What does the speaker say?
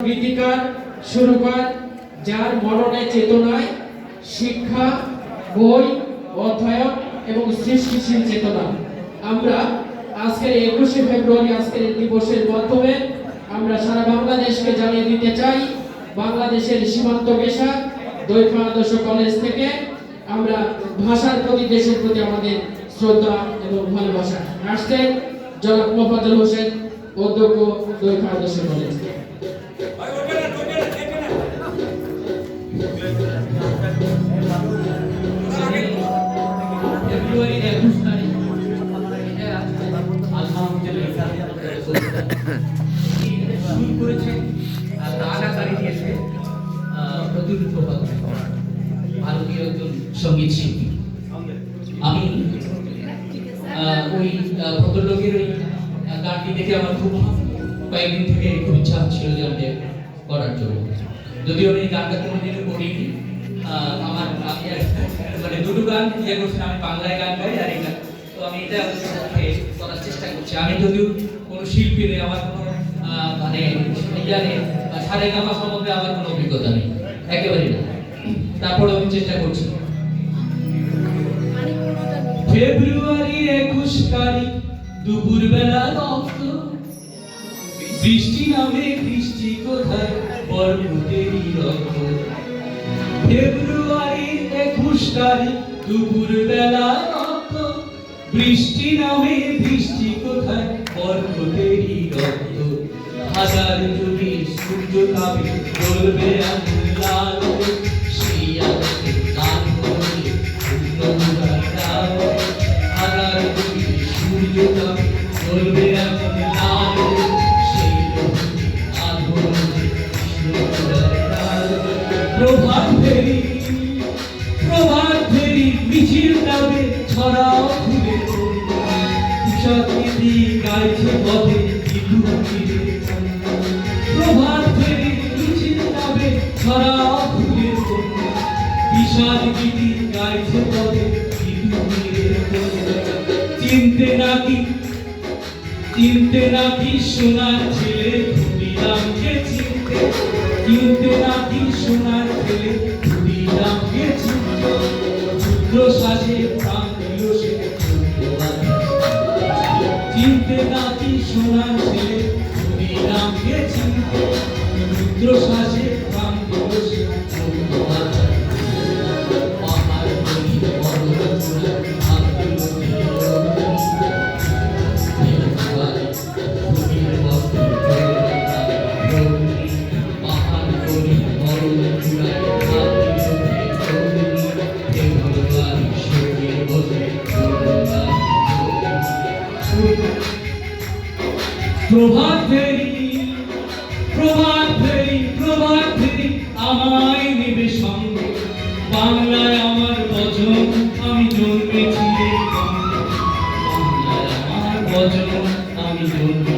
গীতিকার সুরকার যার মননে চেতনায় শিক্ষা, বই, অধ্যয়ন এবং সৃষ্টিশীল চেতনা। আমরা আজকের একুশে ফেব্রুয়ারি আজকের দিবসের মাধ্যমে আমরা সারা বাংলাদেশকে জানিয়ে দিতে চাই, বাংলাদেশের সীমান্ত পেশা দৈফা আদর্শ কলেজ থেকে আমরা ভাষার প্রতি, দেশের প্রতি আমাদের শ্রদ্ধা এবং ভালোবাসা আসছেন জনাব মোফাজ্জল হোসেন, অধ্যক্ষ দৈফা আদর্শ কলেজ করেছে আমি দেখে আমার খুব কয়েকদিন থেকে খুব ইচ্ছা ছিল করার জন্য যদিও আমি এই গানটা কোনোদিনও করিনি আমার আমি মানে দুটো গান ইয়ে আমি বাংলায় গান গাই আর এটা তো আমি এটা করার করছি। আমি যদিও কোনো শিল্পী নেই, আমার কোনো মানে ইয়া নেই, বা সারে গামা সম্বন্ধে আমার কোনো অভিজ্ঞতা নেই। একেবারেই না। তারপরে আমি চেষ্টা করছি। ফেব্রুয়ারি একুশ তারিখ দুপুর বেলা বৃষ্টি নামে বৃষ্টি কোথায়? রক্ত। ফেব্রুয়ারি একুশ তারিখ দুপুর বেলা বৃষ্টি নামে, বৃষ্টি কোথায়? পর্বতেরই রক্ত। হাজার সূর্য। প্রভাত ফেরি প্রভাত ফেরি, মিছিল ছড়াও। ফুলে তুষারকৃতি গাইছে পথে। প্রভাত ফেরি মিছিল যাবে ছড়াও ফুলে বিষাদ গীতি গাইছে পথে চিনতে নাকি সোনার ছেলে চিনতে নাকি সোনার ছেলে সোনার ছেলে ক্ষুদিরামকে চিনতে ক্ষুদ্র শ্বাসে প্রাণ দিল সে ধন্যবাদ। প্রভাত ফেরি প্রভাত ফেরি প্রভাত ফেরি, আমায় নেবে সঙ্গে। বাংলায় আমার বচন, আমি জন্মেছি বাংলায় আমার বচন, আমি জন্মেছি